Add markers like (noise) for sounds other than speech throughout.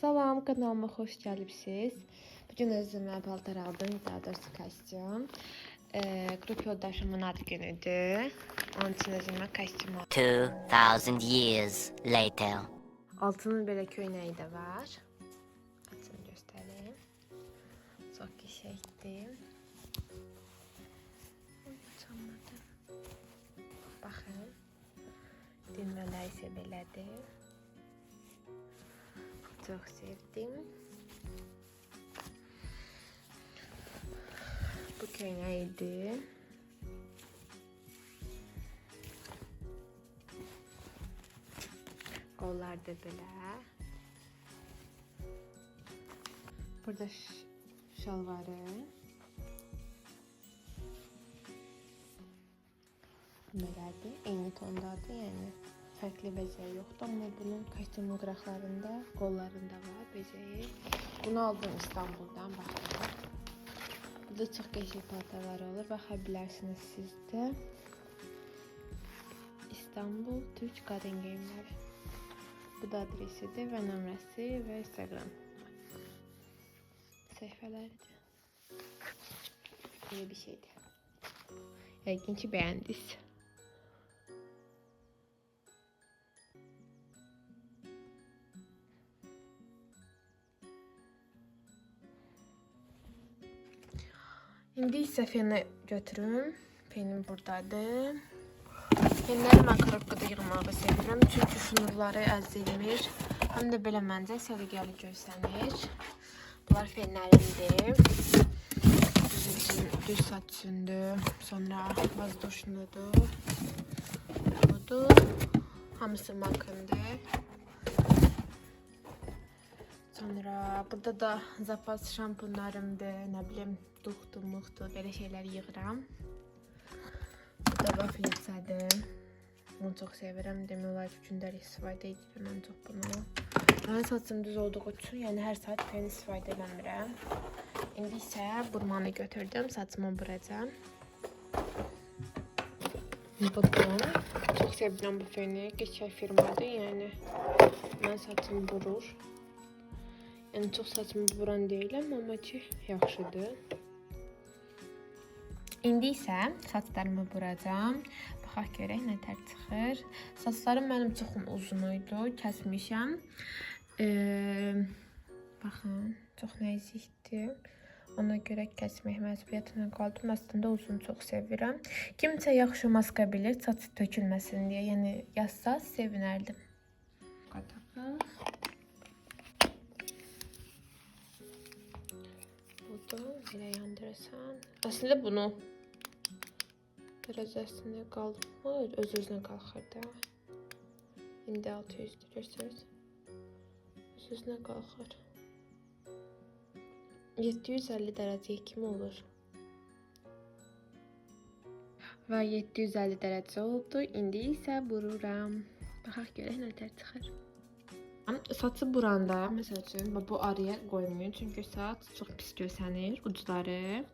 Salam, kanalıma xoş gəlibsiz. Bu gün özümə paltar aldım, daha doğrusu kostyum. Ee, qrup yoldaşımın ad günüdür. Onun üçün özümə kostyum aldım. 2,000 years later. Altının belə köynəyi də var. Açın göstəreyim. Çox qəşəngdir. İsə belədir. Çox sevdim. Bu köynəkdir. Qollar da belə. Burada şalvarı. Belədir. Eyni tondadır, yəni fərqli bəzəyi yoxdur, amma bunun kostyum qıraqlarında, qollarında var bəzəyi. Bunu aldım İstanbuldan, baxın. Burada çox qəşəng paltarlar olur, baxa bilərsiniz siz də. İstanbul Türk Qadın Geyimləri. Bu da adresidir və nömrəsi və Instagram səhifələridir. Böyle bir şeydi. Yəqin ki bəyəndiniz. İndi isə feni götürüm. Fenim buradadır. Fenləri mən kırıqqıda yığmağı sevirəm. Çünki şunurları əzilmir. Həm də belə məncə səliqəli görsənir. Bunlar fenlərimdir. Düz, üçün, düz saç üçündür. Sonra vazdoşnudur. Budur. Hamısı makındır. Sonra burada da zapas şampunlarımdır. Nə bilim, duxtu, muxtu, belə şeylər yığıram. Bu da vafilsadır. Bunu çox sevirəm. Demək olar ki, gündəlik istifadə edirəm mən çox bunu. Mən saçım düz olduğu üçün, yəni hər saat fen istifadə eləmirəm. İndi isə burmanı götürdüm, saçımı buracam. Budur. Çox sevirəm bu feni. Keçək firmadır, yəni mən saçım burur. Yəni çox saçımı buran deyiləm, amma ki yaxşıdır. İndi isə saçlarımı buracam. Baxaq görək nə tər çıxır. Saçlarım mənim çoxum uzun idi, kəsmişəm. Ee, baxın, çox nəzikdir. Ona görə kəsmək məcburiyyətinə qaldım. Əslində uzun çox sevirəm. Kimsə yaxşı maska bilir, saç tökülməsin deyə, yəni yazsa sevinərdim. Qataqıq. Budur, belə yandırırsan. Əslində bunu biraz əslində qalmır, öz-özünə qalxır da. İndi 600 göstərir. Öz-özünə qalxır. 750 dərəcəyə kimi olur. Və 750 dərəcə oldu. İndi isə bururam. Baxaq görək nə tər çıxır. Saçı buranda, məsəl üçün, bu araya qoymayın, çünki saç çox pis görsənir, ucları.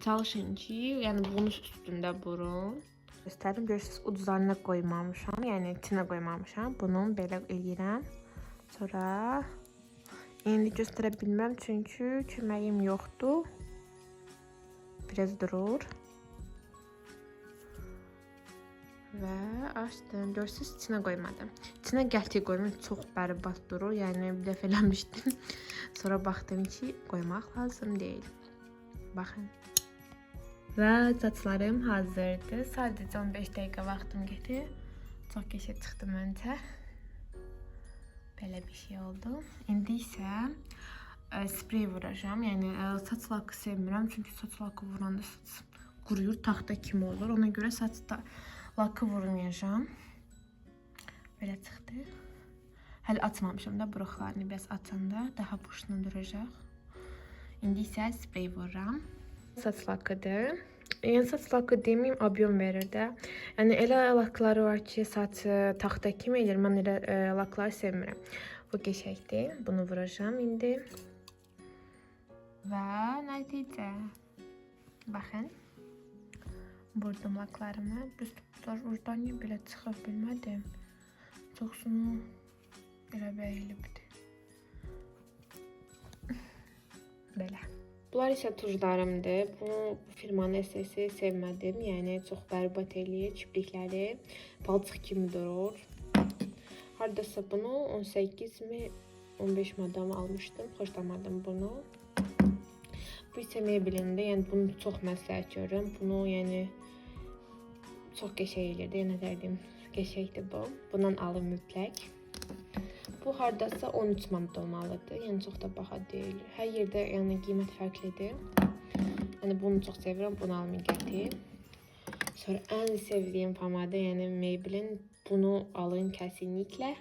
Çalışın ki, yəni bunun üstündə burun. Göstərim, görürsüz, uclarına qoymamışam, yəni içinə qoymamışam. Bunu belə eləyirəm. Sonra indi göstərə bilməm, çünki köməyim yoxdur. Biraz durur. Və açdım. Görürsüz, içinə qoymadım. İçinə qəti qoymayın, çox bərbad durur. Yəni bir dəfə eləmişdim. (laughs) Sonra baxdım ki, qoymaq lazım deyil. Baxın. Və saçlarım hazırdır. Sadəcə 15 dəqiqə vaxtım getdi. Çox qəşəng çıxdı məncə. Belə bir şey oldu. İndi isə ə, sprey vuracağam. Yəni ə, saç lakı sevmirəm, çünki saç lakı vuranda saç quruyur, taxta kimi olur. Ona görə saçda lakı vurmayacağam. Belə çıxdı. Hələ açmamışam da buruqlarını biraz açanda daha boşuna duracaq. İndi isə sprey vururam. Saç lakıdır. Yəni saç lakı deməyim, obyon verir də. Yəni elə lakları var ki, saçı taxta kimi eləyir. Mən elə ə, lakları sevmirəm. Bu qəşəngdir. Bunu vuracağam indi. Və nəticə. Baxın. Vurdum laklarımı. Biz buradan niyə belə çıxa bilmədim. Çoxsunu belə bəyilibdi. Belə. Bunlar isə tuzlarımdır. Bu firmanın əsası sevmədim. Yəni çox bərbad eləyir çiplikləri. Palçıq kimi durur. Hardasa bunu 18 mi 15 madam almışdım. Xoşlamadım bunu. Bu isə Maybelline-də, yəni bunu çox məsləhət görürəm. Bunu yəni çox qəşəng eləyirdi. Yəni nə deyim, qəşəngdir bu. Bundan alın mütləq. Bu hardasa 13 manat olmalıdır. Yəni çox da baha deyil. Hər yerdə yəni qiymət fərqlidir. Yəni bunu çox sevirəm. Bunu almayı qəti. Sonra ən sevdiyim pomada, yəni Maybelline bunu alın kesinlikle.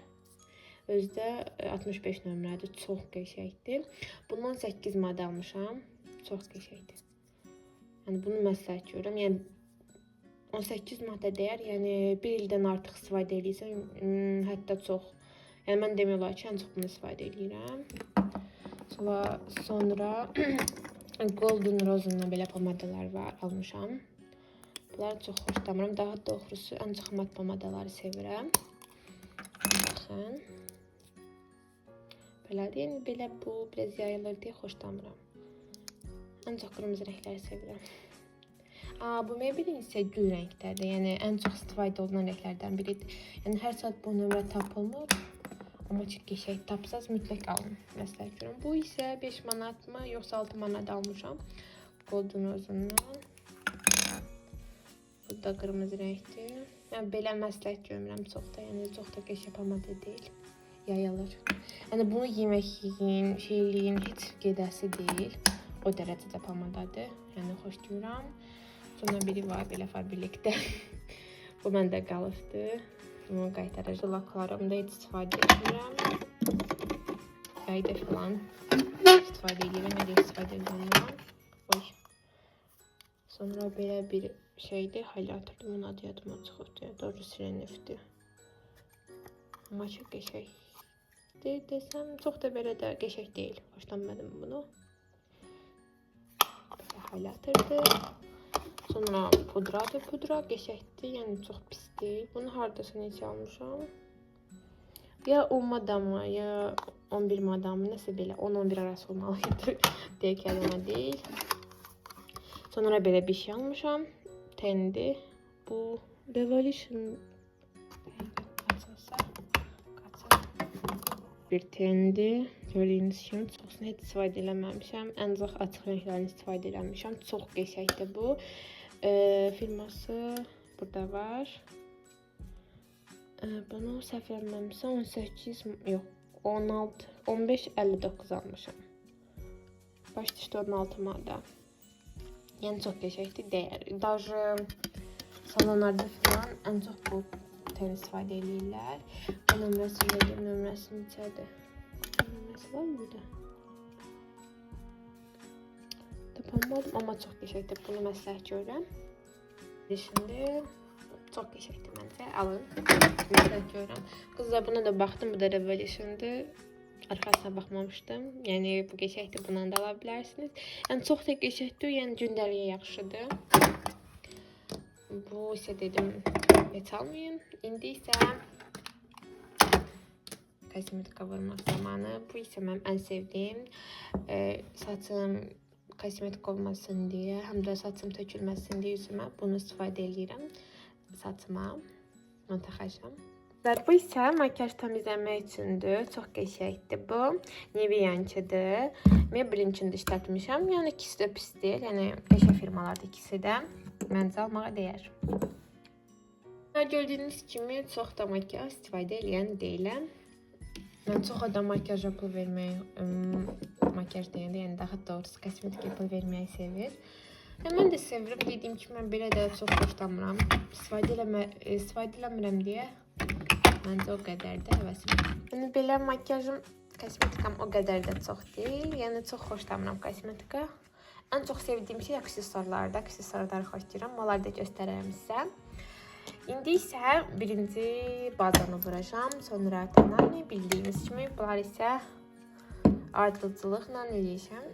Özdə e, 65 nömrədir. Çox qəşəngdir. Bundan 8 maddə almışam. Çox qəşəngdir. Yəni bunu məsləhət görürəm. Yəni 18 maddə dəyər. Yəni 1 ildən artıq istifadə edirsən, hmm, hətta çox. Yəni mən demək olar ki, ən çox bunu istifadə edirəm. Sonra sonra (clears throat) Golden Rose'un belə pomadalar var, almışam. Bunları çox xoşlamıram. Daha doğrusu ən çox mat pomadaları sevirəm. Baxın. Belədir. Yəni belə bu biraz yayılır deyə xoşlamıram. Ən çox qırmızı rəngləri sevirəm. Aa, bu Maybelline isə gül rəngdədir. Yəni ən çox istifadə olunan rənglərdən biridir. Yəni hər saat bu nömrə tapılmır. Amma çox qəşəng tapsaz mütləq alın. Məsləhət görürəm. Bu isə 5 manatmı, yoxsa 6 manat almışam. Golden Rose'undan. Bu da qırmızı rəngdir. Yəni belə məsləhət görmürəm çox da. Yəni çox da qəşəng pomada deyil. Yayılır. Yəni bunu yemək yeyin, şeyləyin heç gedəsi deyil. O dərəcədə pomadadır. Yəni xoşlayıram. Sonra biri var belə fabrikdə. (laughs) Bu məndə qalıbdı. Bunu qaytaracaq laklarımda heç istifadə etmirəm. Ayda falan istifadə edirəm, elə istifadə edirəm. Oy. Sonra belə bir şeydi, highlighter'dı. Bunun adı yadıma çıxıbdı. Doğru sirenifdi. Amma çox qəşəngdir desəm, çox da belə də qəşəng deyil. Xoşlanmadım bunu. Highlighter'dı. Sonra pudradır. Pudra qəşəngdir, yəni çox pis deyil. Bunu hardasa neçə almışam? Ya 10 madamı, ya 11 madamı, nəsə belə 10-11 arası olmalıydı. (laughs) deyə kəlmə deyil. Sonra belə bir şey almışam. Tendi. Bu Revolution bir tendi. Gördüyünüz kimi çoxunu heç istifadə eləməmişəm. Ancaq açıq rənglərini istifadə eləmişəm. Çox qəşəngdir bu Ee, firması burada var. Ee, bunu səhv eləməmişəm 18 yox 16 15 59 almışam. Başda işte 16 maddə. Yəni çox qəşəngdir, dəyər. Даже salonlarda falan ən çox bu tən istifadə edirlər. Bu nömrəsi verir, nömrəsi neçədir? Nömrəsi var mı burada? Tapamadım amma çox qəşəngdir. Bunu məsləhət görürəm. Şimdi çox qəşəngdir məncə. Alın. Məsləhət görürəm. Qızlar buna da baxdım. Bu da Revolution'dur. Arxasına baxmamışdım. Yəni bu qəşəngdir. Bundan da ala bilərsiniz. Yəni çox da qəşəngdir. Yəni gündəliyə yaxşıdır. Bu isə dedim heç almayın. İndi isə kosmetika vurmaq zamanı. Bu isə mənim ən sevdiyim. E, saçım kosmetik olmasın diye hem de saçım tökülməsin deyə üzümə bunu istifadə edirəm saçıma montajam. Bu isə makyaj təmizləmək üçündür. Çox qəşəngdir bu. Nivea-nkıdır. Maybelline üçün də işlətmişəm. Yəni ikisi də pis deyil. Yəni qəşəng firmalardır ikisi də. Məncə almağa dəyər. Gördüyünüz kimi çox da makyaj istifadə edən deyiləm. Mən çox adam makyaja pul verməyi, ım, makyaj deyəndə, yəni daha doğrusu kosmetikaya pul verməyi sevir. Və mən də sevirəm. Dediyim kimi mən belə də çox xoşlamıram. İstifadə eləmə, istifadə eləmirəm deyə məncə o qədər də həvəsim. Yəni belə makyajım, kosmetikam o qədər də çox deyil. Yəni çox xoşlamıram kosmetika. Ən çox sevdiyim şey aksesuarlardır. Aksesuarları xoşlayıram. Onları da göstərərəm sizə. İndi isə birinci bazanı vuracağam. Sonra tanani bildiyiniz kimi bunlar isə ardıcılıqla eləyəcəm.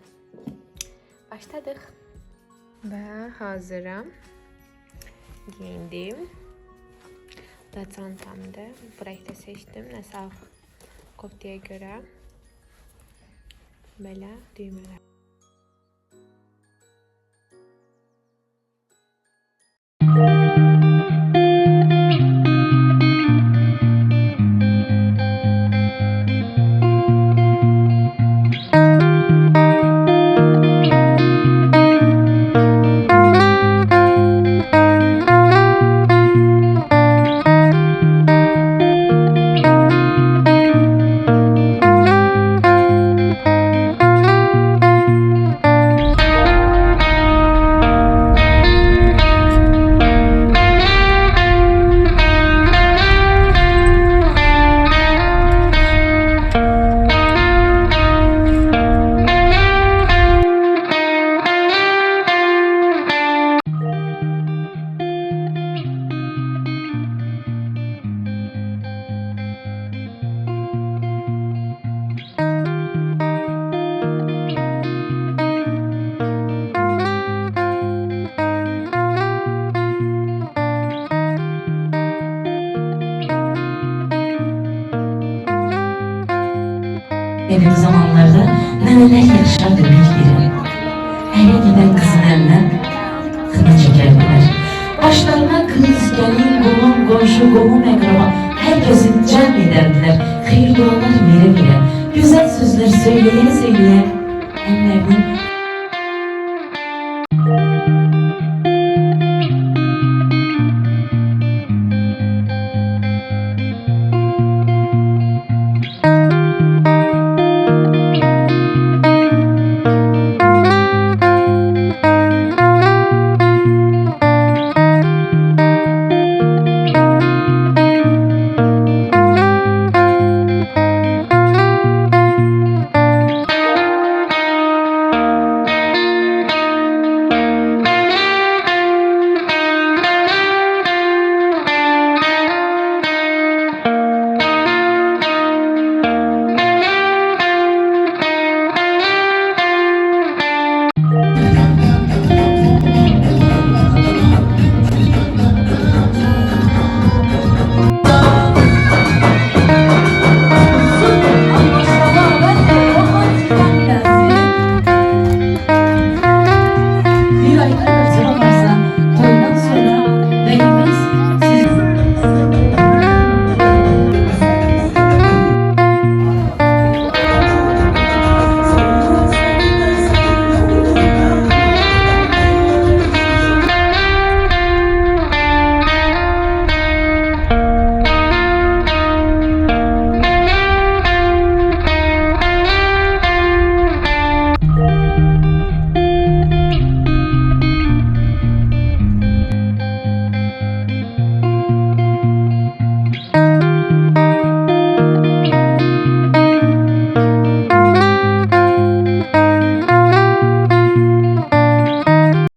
Başladıq. Və hazıram. Giyindim. Bu da çantamdır. Bu renkte seçtim. Nəsə kopyaya görə. Belə düymələr. Benim zamanlarda neneler yaşardı bilgirim. Eve giden kızın eline kına çekerdiler. Başlarına kız, gelin, bulun, komşu, kohum, akraba herkesin cem ederdiler. Hayır dualar vere vere, güzel sözler söyleye söyleye